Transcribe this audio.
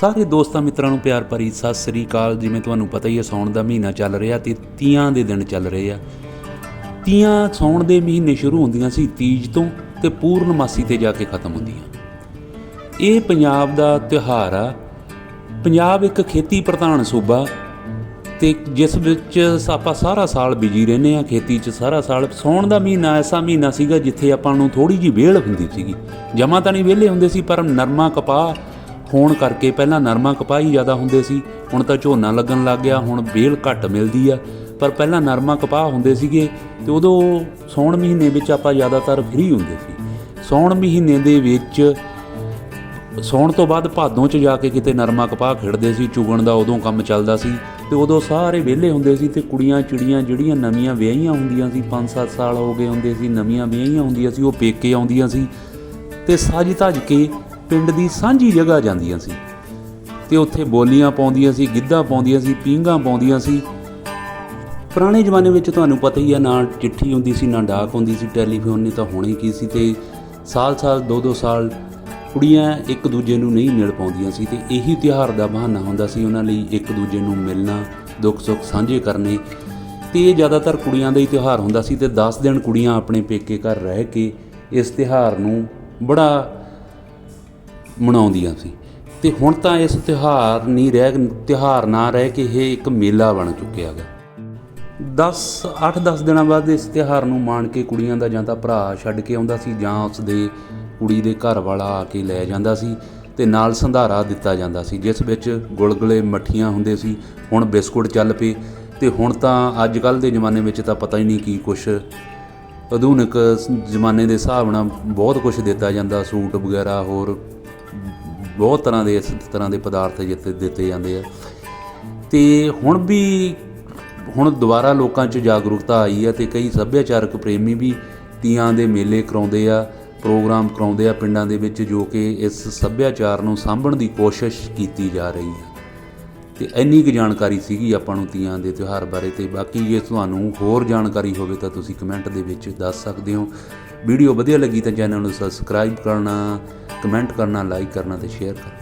ਸਾਰੇ ਦੋਸਤਾਂ ਮਿੱਤਰਾਂ ਨੂੰ ਪਿਆਰ ਭਰੀ ਸਤਿ ਸ੍ਰੀ ਅਕਾਲ। ਜਿਵੇਂ ਤੁਹਾਨੂੰ ਪਤਾ ਹੀ ਹੈ, ਸੌਣ ਦਾ ਮਹੀਨਾ ਚੱਲ ਰਿਹਾ ਤੇ ਤੀਆਂ ਦੇ ਦਿਨ ਚੱਲ ਰਹੇ ਆ। ਤੀਆਂ ਸੌਣ ਦੇ ਮਹੀਨੇ ਸ਼ੁਰੂ ਹੁੰਦੀਆਂ ਸੀ ਤੀਜ ਤੋਂ ਤੇ ਪੂਰਨਮਾਸੀ ਤੇ ਜਾ ਕੇ ਖਤਮ ਹੁੰਦੀਆਂ। ਇਹ ਪੰਜਾਬ ਦਾ ਤਿਉਹਾਰ ਆ। ਪੰਜਾਬ ਇੱਕ ਖੇਤੀ ਪ੍ਰਧਾਨ ਸੂਬਾ ਤੇ ਜਿਸ ਵਿੱਚ ਆਪਾਂ ਸਾਰਾ ਸਾਲ ਬਿਜ਼ੀ ਰਹਿੰਦੇ ਆ, ਖੇਤੀ 'ਚ ਸਾਰਾ ਸਾਲ। ਸੌਣ ਦਾ ਮਹੀਨਾ ਐਸਾ ਮਹੀਨਾ ਸੀਗਾ ਜਿੱਥੇ ਆਪਾਂ ਨੂੰ ਥੋੜੀ ਜਿਹੀ ਵਿਹਲ ਹੁੰਦੀ ਸੀਗੀ। ਜਮਾ ਤਾਂ ਨਹੀਂ ਵਿਹਲੇ ਹੁੰਦੇ ਸੀ, ਪਰ ਨਰਮਾ ਕਪਾਹ ਹੋਣ ਕਰਕੇ ਪਹਿਲਾਂ ਨਰਮਾ ਕਪਾਹ ਹੀ ਜ਼ਿਆਦਾ ਹੁੰਦੇ ਸੀ, ਹੁਣ ਤਾਂ ਝੋਨਾ ਲੱਗਣ ਲੱਗ ਗਿਆ, ਹੁਣ ਵੇਲ ਘੱਟ ਮਿਲਦੀ ਆ। ਪਰ ਪਹਿਲਾਂ ਨਰਮਾ ਕਪਾਹ ਹੁੰਦੇ ਸੀਗੇ ਤੇ ਉਦੋਂ ਸੌਣ ਮਹੀਨੇ ਵਿੱਚ ਆਪਾਂ ਜ਼ਿਆਦਾਤਰ ਫ੍ਰੀ ਹੁੰਦੇ ਸੀ। ਸੌਣ ਮਹੀਨੇ ਦੇ ਵਿੱਚ ਸੌਣ ਤੋਂ ਬਾਅਦ ਭਾਦੋਂ 'ਚ ਜਾ ਕੇ ਕਿਤੇ ਨਰਮਾ ਕਪਾਹ ਖਿੜਦੇ ਸੀ, ਚੁਗਣ ਦਾ ਉਦੋਂ ਕੰਮ ਚੱਲਦਾ ਸੀ ਤੇ ਉਦੋਂ ਸਾਰੇ ਵਿਹਲੇ ਹੁੰਦੇ ਸੀ ਤੇ ਕੁੜੀਆਂ ਚਿੜੀਆਂ ਜਿਹੜੀਆਂ ਨਵੀਆਂ ਵਿਆਹੀਆਂ ਹੁੰਦੀਆਂ ਸੀ 5-7 ਸਾਲ ਹੋ ਗਏ ਹੁੰਦੇ ਸੀ, ਨਵੀਆਂ ਵਿਆਹੀਆਂ ਹੁੰਦੀਆਂ ਸੀ, ਉਹ ਪੇਕੇ ਆਉਂਦੀਆਂ ਸੀ। ਤੇ ਸੱਜ ਧੱਜ ਕੇ ਪਿੰਡ ਦੀ ਸਾਂਝੀ ਜਗ੍ਹਾ ਜਾਂਦੀਆਂ ਸੀ। ਤੇ ਉੱਥੇ ਬੋਲੀਆਂ ਪਾਉਂਦੀਆਂ ਸੀ, ਗਿੱਧਾ ਪਾਉਂਦੀਆਂ ਸੀ, ਪੀਂਘਾਂ ਪਾਉਂਦੀਆਂ ਸੀ। ਪੁਰਾਣੇ ਜ਼ਮਾਨੇ ਵਿੱਚ ਤੁਹਾਨੂੰ ਪਤਾ ਹੀ ਆ, ਨਾ ਚਿੱਠੀ ਹੁੰਦੀ ਸੀ, ਨਾ ਡਾਕ ਹੁੰਦੀ ਸੀ, ਟੈਲੀਫੋਨ ਨੇ ਤਾਂ ਹੋਣੀ ਕੀ ਸੀ ਤੇ ਸਾਲ-ਸਾਲ, ਦੋ-ਦੋ ਸਾਲ ਕੁੜੀਆਂ ਇੱਕ ਦੂਜੇ ਨੂੰ ਨਹੀਂ ਮਿਲ ਪਾਉਂਦੀਆਂ ਸੀ ਤੇ ਇਹੀ ਤਿਉਹਾਰ ਦਾ ਬਹਾਨਾ ਹੁੰਦਾ ਸੀ ਉਹਨਾਂ ਲਈ ਇੱਕ ਦੂਜੇ ਨੂੰ ਮਿਲਣਾ, ਦੁੱਖ ਸੁੱਖ ਸਾਂਝੇ ਕਰਨੇ। ਤੇ ਇਹ ਜ਼ਿਆਦਾਤਰ ਕੁੜੀਆਂ ਦਾ ਹੀ ਤਿਉਹਾਰ ਹੁੰਦਾ ਸੀ ਤੇ 10 ਦਿਨ ਕੁੜੀਆਂ ਆਪਣੇ ਪੇਕੇ ਘਰ ਰਹਿ ਕੇ ਇਸ ਤਿਉਹਾਰ ਨੂੰ ਬੜਾ ਮਨਾਉਂਦੀਆਂ ਸੀ। ਤੇ ਹੁਣ ਤਾਂ ਇਸ ਤਿਉਹਾਰ ਨਹੀਂ ਰਹਿ, ਤਿਉਹਾਰ ਨਾ ਰਹਿ ਕੇ ਇਹ ਇੱਕ ਮੇਲਾ ਬਣ ਚੁੱਕਿਆ ਹੈਗਾ। 10 8-10 ਦਿਨਾਂ ਬਾਅਦ ਇਸ ਤਿਉਹਾਰ ਨੂੰ ਮਾਣ ਕੇ ਕੁੜੀਆਂ ਦਾ ਜਾਂ ਤਾਂ ਭਰਾ ਛੱਡ ਕੇ ਆਉਂਦਾ ਸੀ ਜਾਂ ਉਸ ਦੇ ਕੁੜੀ ਦੇ ਘਰ ਵਾਲਾ ਆ ਕੇ ਲੈ ਜਾਂਦਾ ਸੀ ਤੇ ਨਾਲ ਸੰਧਾਰਾ ਦਿੱਤਾ ਜਾਂਦਾ ਸੀ, ਜਿਸ ਵਿੱਚ ਗੁਲਗੁਲੇ ਮੱਠੀਆਂ ਹੁੰਦੇ ਸੀ, ਹੁਣ ਬਿਸਕੁਟ ਚੱਲ ਪਏ ਤੇ ਹੁਣ ਤਾਂ ਅੱਜ ਕੱਲ ਦੇ ਜ਼ਮਾਨੇ ਵਿੱਚ ਤਾਂ ਪਤਾ ਹੀ ਨਹੀਂ ਕੀ ਕੁਛ ਆਧੁਨਿਕ ਜ਼ਮਾਨੇ ਦੇ ਹਿਸਾਬ ਨਾਲ ਬਹੁਤ ਕੁਝ ਦਿੱਤਾ ਜਾਂਦਾ, ਸੂਟ ਵਗੈਰਾ ਹੋਰ ਬਹੁਤ ਤਰ੍ਹਾਂ ਦੇ ਇਸ ਤਰ੍ਹਾਂ ਦੇ ਪਦਾਰਥ ਜਿੱਤੇ ਦਿੱਤੇ ਜਾਂਦੇ ਆ। ਤੇ ਹੁਣ ਵੀ ਹੁਣ ਦੁਬਾਰਾ ਲੋਕਾਂ 'ਚ ਜਾਗਰੂਕਤਾ ਆਈ ਹੈ ਤੇ ਕਈ ਸੱਭਿਆਚਾਰਕ ਪ੍ਰੇਮੀ ਵੀ ਤੀਆਂ ਦੇ ਮੇਲੇ ਕਰਾਉਂਦੇ ਆ, ਪ੍ਰੋਗਰਾਮ ਕਰਾਉਂਦੇ ਆ ਪਿੰਡਾਂ ਦੇ ਵਿੱਚ ਜੋ ਕਿ ਇਸ ਸੱਭਿਆਚਾਰ ਨੂੰ ਸਾਂਭਣ ਦੀ ਕੋਸ਼ਿਸ਼ ਕੀਤੀ ਜਾ ਰਹੀ ਹੈ ਤੇ ਇੰਨੀ ਕੁ ਜਾਣਕਾਰੀ ਸੀਗੀ ਆਪਾਂ ਨੂੰ ਤੀਆਂ ਦੇ ਤਿਉਹਾਰ ਬਾਰੇ ਤੇ ਬਾਕੀ ਜੇ ਤੁਹਾਨੂੰ ਹੋਰ ਜਾਣਕਾਰੀ ਹੋਵੇ ਤਾਂ ਤੁਸੀਂ ਕਮੈਂਟ ਦੇ ਵਿੱਚ ਦੱਸ ਸਕਦੇ ਹੋ। ਵੀਡੀਓ ਵਧੀਆ ਲੱਗੀ ਤਾਂ ਚੈਨਲ ਨੂੰ ਸਬਸਕ੍ਰਾਈਬ ਕਰਨਾ ਕਮੈਂਟ ਕਰਨਾ ਲਾਈਕ ਕਰਨਾ ਤੇ ਸ਼ੇਅਰ ਕਰਨਾ।